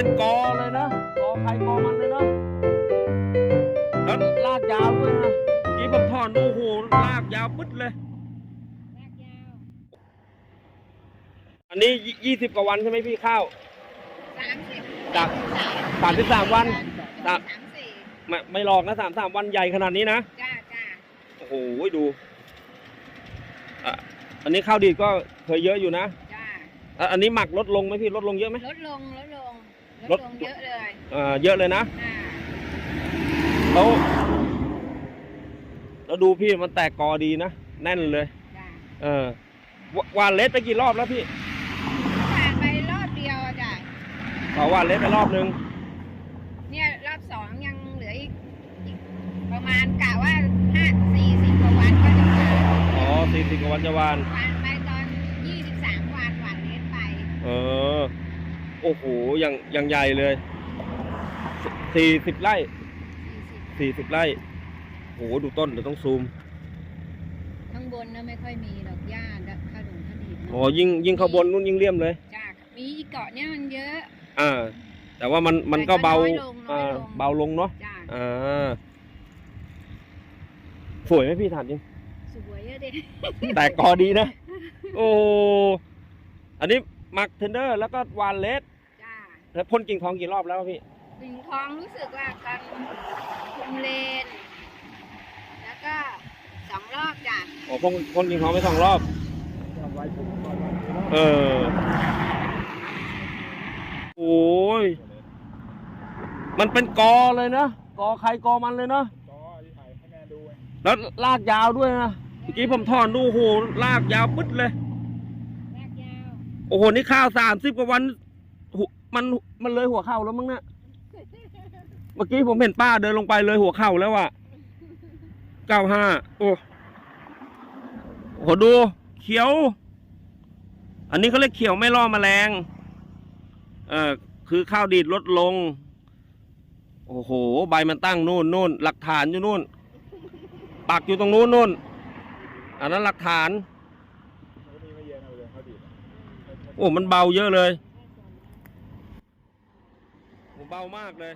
เป็นกอเลยนะกอใครกอมันเลยเนาะแล้วลากยาวด้วยนะเมื่อกี้ผมถอนดูโอ้โหลากยาวปึ๊ดเลยรากยาวอันนี้ยี่สิบกว่าวันใช่ไหมพี่ข้าวสามสิบจากสามสิบสามวันสามสี่ไม่ไม่หลอกนะสามสามวันใหญ่ขนาดนี้นะจ้าจ้าโอ้โหดูอะอันนี้ข้าวดีดก็เคยเยอะอยู่นะจ้าอะอันนี้หมักลดลงไหมพี่ลดลงเยอะไหมลดลงลดลง ลลดดลงเยอะเลยอ่าเยอะเลยนะอ่าแล้วแล้วดูพี่มันแตกกอดีนะ แน่นเลย จ้าเออววานเล็ดไปกี่รอบแล้วพี่ผ่านไปรอบเดียวอะจ้าขอวานเล็ดไปรอบนึง เนี่ยรอบสองยังเหลืออีกอีกประมาณกะว่าห้าสี่สิบกว่าวันก็จะผ่านอ๋อสี่สิบกว่าวันจะวาน ผ่านไปตอนยี่สิบสามวันวันนี้ไป เออ โอ้โหอย่างอย่างใหญ่เลยสี่สิบไร่สี่สิบสี่สิบไร่โอ้โหดูต้นเดี๋ยวต้องซูมข้างบนนะไม่ค่อยมีดอกหญ้าดอกขนุนขดิบอ๋อยิ่งยิ่งเข้าบนนู่นยิ่งเลี่ยมเลยจ้ามีเกาะเนี่ยมันเยอะ อ่า แต่ว่ามันมันก็เบาแต่ก็น้อยลงน้อยลงอ่าเบาลงเนาะจ้าอ่าสวยไหมพี่ถามจริงสวยอะเด็กแต่กอดีนะ โอ้อันนี้หมักเทนเดอร์แล้วก็วานเลสจ้า แล้วพ่นกิ่งทองกี่รอบแล้วพี่ปิ่งทองรู้สึกว่ากันคุมเลน แล้วก็สองรอบจ้ะโอ้พ่นพ่นกิ่งทองไปสองรอบ เออโอ้ยมันเป็นกอเลยนะกอใครกอมันเลยเนาะแล้วลากยาวด้วยนะเมื่อกี้ผมถอนดูโอ้โหลากยาวปึ๊ดเลยรากยาวโอ้โหนี่ข้าวสามสิบกว่าวันหัว มันมันเลยหัวเข่าแล้วมั้งเนี่ยเมื่อกี้ผมเห็นป้าเดินลงไปเลยหัวเข่าแล้วอะเก้าห้าโอ้โหดู เขียว อันนี้เขาเรียกเขียวไม่ล่อแมลง เอ่อคือข้าวดีดลดลง โอ้โห ใบมันตั้งนู่นนู่นหลักฐานอยู่นู่น ปักอยู่ตรงนู้นนู่น อันนั้นหลักฐาน โอ้ มันเบาเยอะเลย เบามากเลย